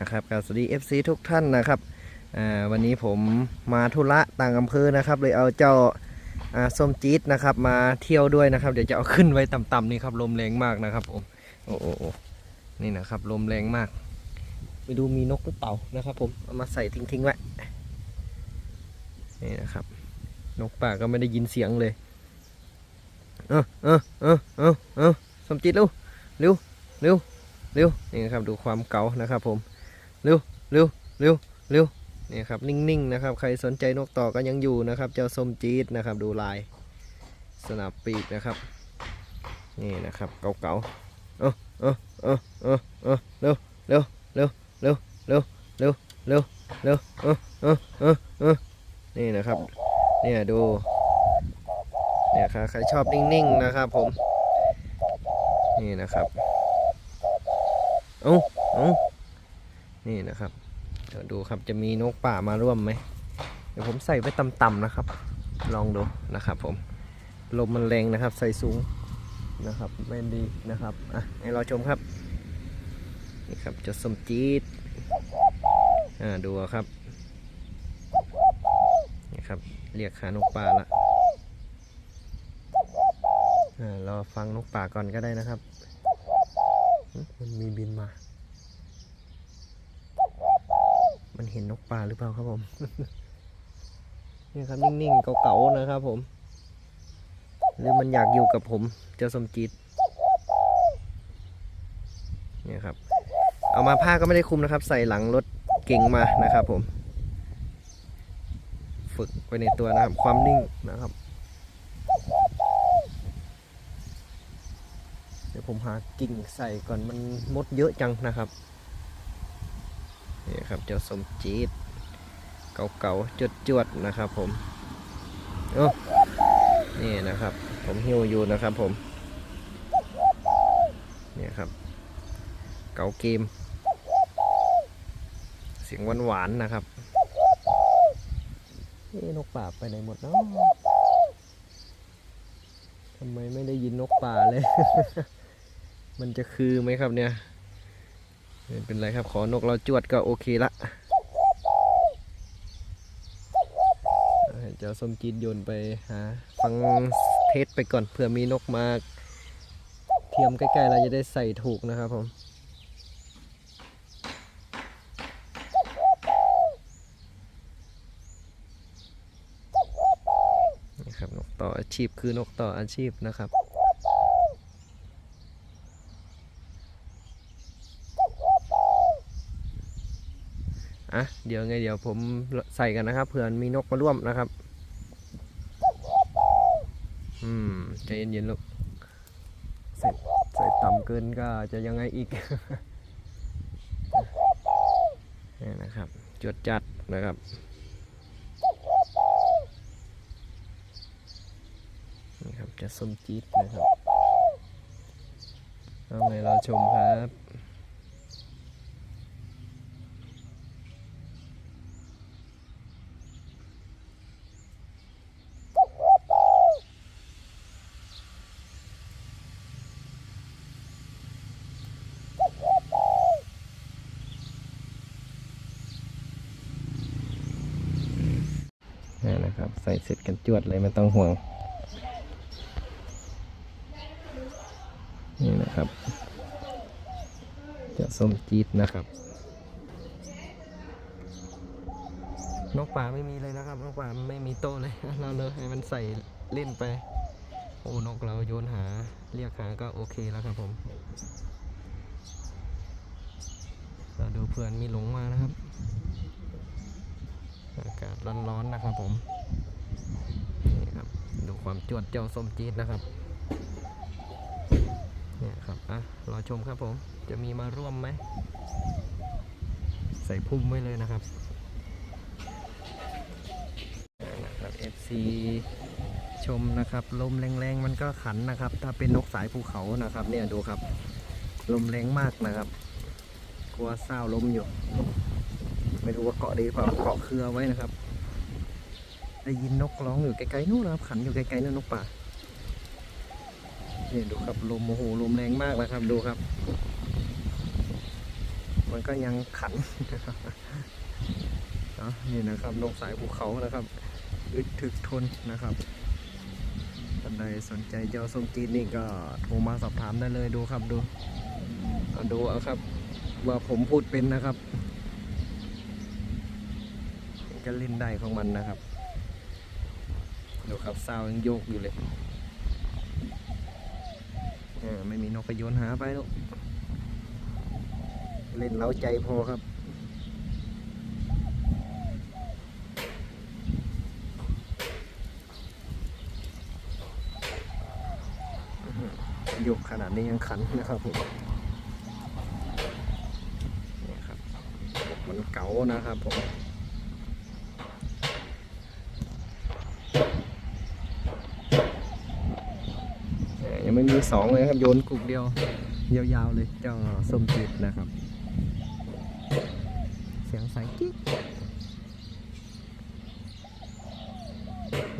นะครับกับสวัสดี FC ทุกท่านนะครับวันนี้ผมมาธุระต่างอำเภอนะครับเลยเอาเจ้าส้มจี๊ดนะครับ มาเที่ยวด้วยนะครับ เดี๋ยวจะเอาขึ้นไว้ต่ำๆนี่ครับลมแรงมากนะครับผมโอ้โหนี่นะครับลมแรงมากไปดูมีนกหรือเปล่านะครับ ผมเอามาใส่ทิ้งๆไว้นี่นะครับ นกป่าก็ไม่ได้ยินเสียงเลยเออเออเออเออเออส้มจี๊ดเร็วเร็วเร็วเร็วนี่นะครับดูความเก๋านะครับผม เร็วเร็วเร็วเร็วนี่ครับนิ่งๆนะครับ ใครสนใจนกต่อก็ยังอยู่นะครับ เจ้าส้มจี๊ดนะครับ ดูลายสนับปีกนะครับ นี่นะครับเก่าๆเออเออเออเออเออเร็วเร็วเร็วเร็วเร็วเร็วเร็วเร็วเออเออเออเออนี่นะครับเนี่ยดูเนี่ยครับใครชอบนิ่งๆนะครับผม นี่นะครับ เอ้าเอ้า นี่นะครับ เดี๋ยวดูครับจะมีนกป่ามาร่วมไหมเดี๋ยวผมใส่ไว้ต่ำๆนะครับ ลองดูนะครับผมลมมันแรงนะครับ ใส่สูงนะครับไม่ดีนะครับอะให้เราชมครับนี่ครับจะสมจีดอ่าดูครับนี่ครับ เรียกหานกป่าละอ่ารอฟังนกป่าก่อนก็ได้นะครับ มันมีบินมา มัน เห็นนกป่าหรือเปล่าครับผมนี่ครับนิ่งๆเก่าๆนะครับ ผม หรือมันอยากอยู่กับผม เจ้าสมจิตเนี่ยครับ เอามาผ้าก็ไม่ได้คุมนะครับ ใส่หลังรถเก่งมานะครับ ผม ฝึกไปในตัวนะครับ ความนิ่งนะครับเดี๋ยวผมหากิ่งใส่ก่อนมันมดเยอะจังนะครับ นี่ครับเจ้าสมจีดเก่าๆจวดๆนะครับ ผมโอ้นี่นะครับ ผมหิวอยู่นะครับ ผมนี่ครับ เก่าเกมเสียงหวานๆนะครับเอ๊ะนกป่าไปไหนหมดเนาะทำไมไม่ได้ยินนกป่าเลย มันจะคือไหมครับเนี่ย ไม่เป็นไรครับขอนกเราจวดก็โอเคละเจ้าส้มจีนโยนไปหาฟังเทสไปก่อนเผื่อมีนกมาเทียมใกล้ๆเราจะได้ใส่ถูกนะครับผมนี่ครับนกต่ออาชีพคือนกต่ออาชีพนะครับ อะเดี๋ยวไงเดี๋ยวผมใส่กันนะครับเผื่อมีนกมาร่วมนะครับ อืมใจเย็นๆลูกใส่ใส่ต่ำเกินก็จะยังไงอีกนี่นะครับจดจัดนะครับนี่ครับจะส้มจี๊ดนะครับเอาไงเราชมครับ นี่นะครับ ใส่ เสร็จกันจวดเลยไม่ต้องห่วง นี่นะครับ จะส้มจี๊ดนะครับ นกป่าไม่มีเลยนะครับ นกป่าไม่มีโตเลย เราเลยให้มันใส่เล่นไป โอ้นกเราโยนหาเรียกหาก็โอเคแล้วครับผม เราดูเพื่อนมีหลงมานะครับอากาศร้อนๆนะครับผม ดูความจวดเจ้าส้มจี๊ดนะครับ เนี่ยครับ อะ รอชมครับผม จะมีมาร่วมไหม ใส่พุ่มไว้เลยนะครับนะครับ FC ชมนะครับ ลมแรงๆ มันก็ขันนะครับ ถ้าเป็นนกสายภูเขานะครับ เนี่ยดูครับ ลมแรงมากนะครับ กลัวเศร้าลมอยู่ ไม่รู้ว่าเกาะดีเปล่าเกาะเครือไว้นะครับ ได้ยินนกร้องอยู่ไกลๆนู่นนะครับขันอยู่ไกลๆนั่นนกป่าเนี่ยดูครับลมโอ้โหลมแรงมากนะครับดูครับ มันก็ยังขันเนาะนี่นะครับนกสายภูเขานะครับอึดถึกทนนะครับท่านใดสนใจเจ้าส้มจีนนี่ก็โทรมาสอบถามได้เลยดูครับดูเอาดูเอาครับ ว่าผมพูดเป็นนะครับก็เล่นได้ของมันนะครับ ดูครับซาวยังโยกอยู่เลยเออไม่มีนกไปโยนหาไปลูกเล่นเล้าใจพอครับโยกขนาดนี้ยังขันนะครับผมนี่ครับมันเก๋านะครับผมเอ่อยัง ไม่มีสองเลยครับโยนกลุกเดียวยาวๆเลยเจ้าส้มจีดนะครับ เสียงใสกิ๊ก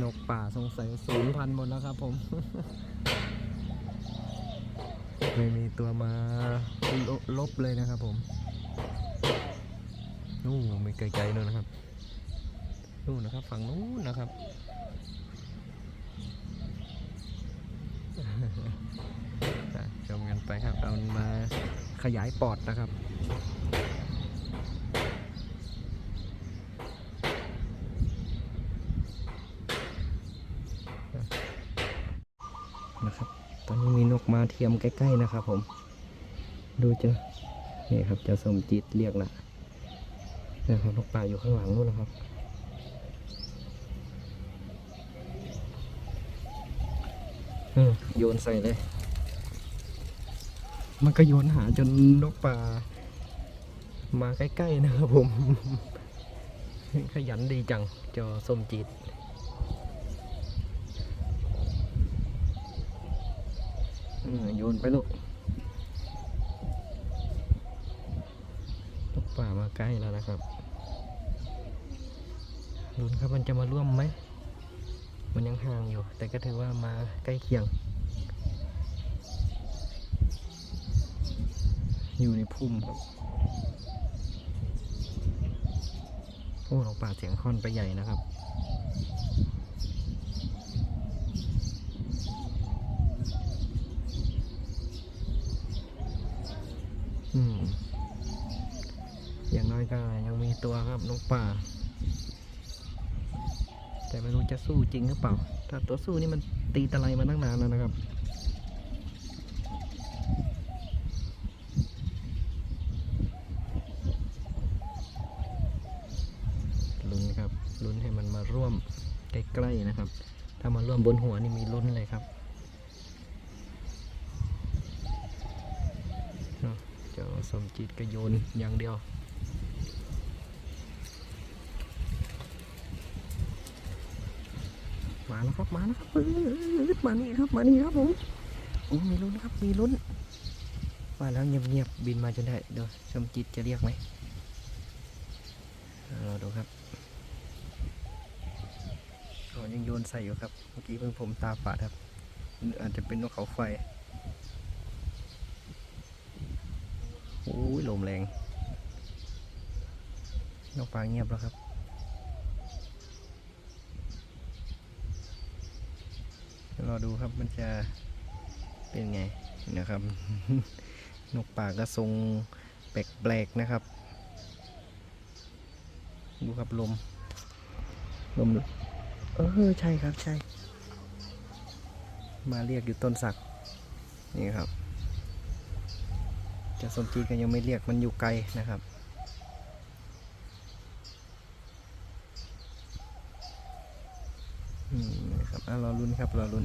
นกป่าสงสัยศูนย์พันหมดแล้วครับผม ไม่มีตัวมาลลบเลยนะครับผมนู่นไม่ไกลๆนู่นนะครับนู่นนะครับ ฝั่งนู้นนะครับ อะชมกันไปครับ เอามา ขยายปอดนะครับ นะครับ ตอนนี้มีนกมาเทียมใกล้ ๆ นะครับผม ดูเจอนี่ครับจะสมจิตเรียกละนะครับนกป่าอยู่ข้างหลังนู่นนะครับอืมโยนใส่เลย มันก็โยนหาจนนกป่า มาใกล้ๆนะครับผม ขยันดีจังจอส้มจีดโยนไปลูกนกป่ามาใกล้แล้วนะครับลุ้นครับมันจะมาร่วมไหม มันยังห่างอยู่ แต่ก็ถือว่ามาใกล้เคียง อยู่ในพุ่มครับโอ้นกป่าเสียงค่อนไปใหญ่นะครับอืมอย่างน้อยก็ยังมีตัวครับนกป่า แต่ไม่รู้จะสู้จริงหรือเปล่า ถ้าตัวสู้นี่มันตีตะไลมาตั้งนานแล้วนะครับ ลุ้นครับ ลุ้นให้มันมาร่วมใกล้ๆนะครับ ถ้ามาร่วม บนหัวนี่มีลุ้นเลยครับเจ้าสมจิตก็โยนอย่างเดียวมาแล้วครับมาแล้วครับมานี่ครับมานี่ครับผมโอ้มีลุ้นครับมีลุ้นมาแล้วเงียบๆบินมาจนได้เดี๋ยวสมจิตจะเรียกไหมเราดูครับ ยังโยนใส่อยู่ครับ เมื่อกี้เพิ่งผมตาฝาดครับ อาจจะเป็นนกเขาไฟโอ้ยลมแรง นกปลาเงียบแล้วครับรอดูครับมันจะเป็นไงนะครับ นกป่าก็ทรงแปลกๆนะครับ ดูครับลม ลม เออใช่ครับใช่ มาเรียกอยู่ต้นสัก นี่ครับ จะสนจีกันยังไม่เรียกมันอยู่ไกลนะครับ อืมนะครับอะรอลุ้นครับรอลุ้น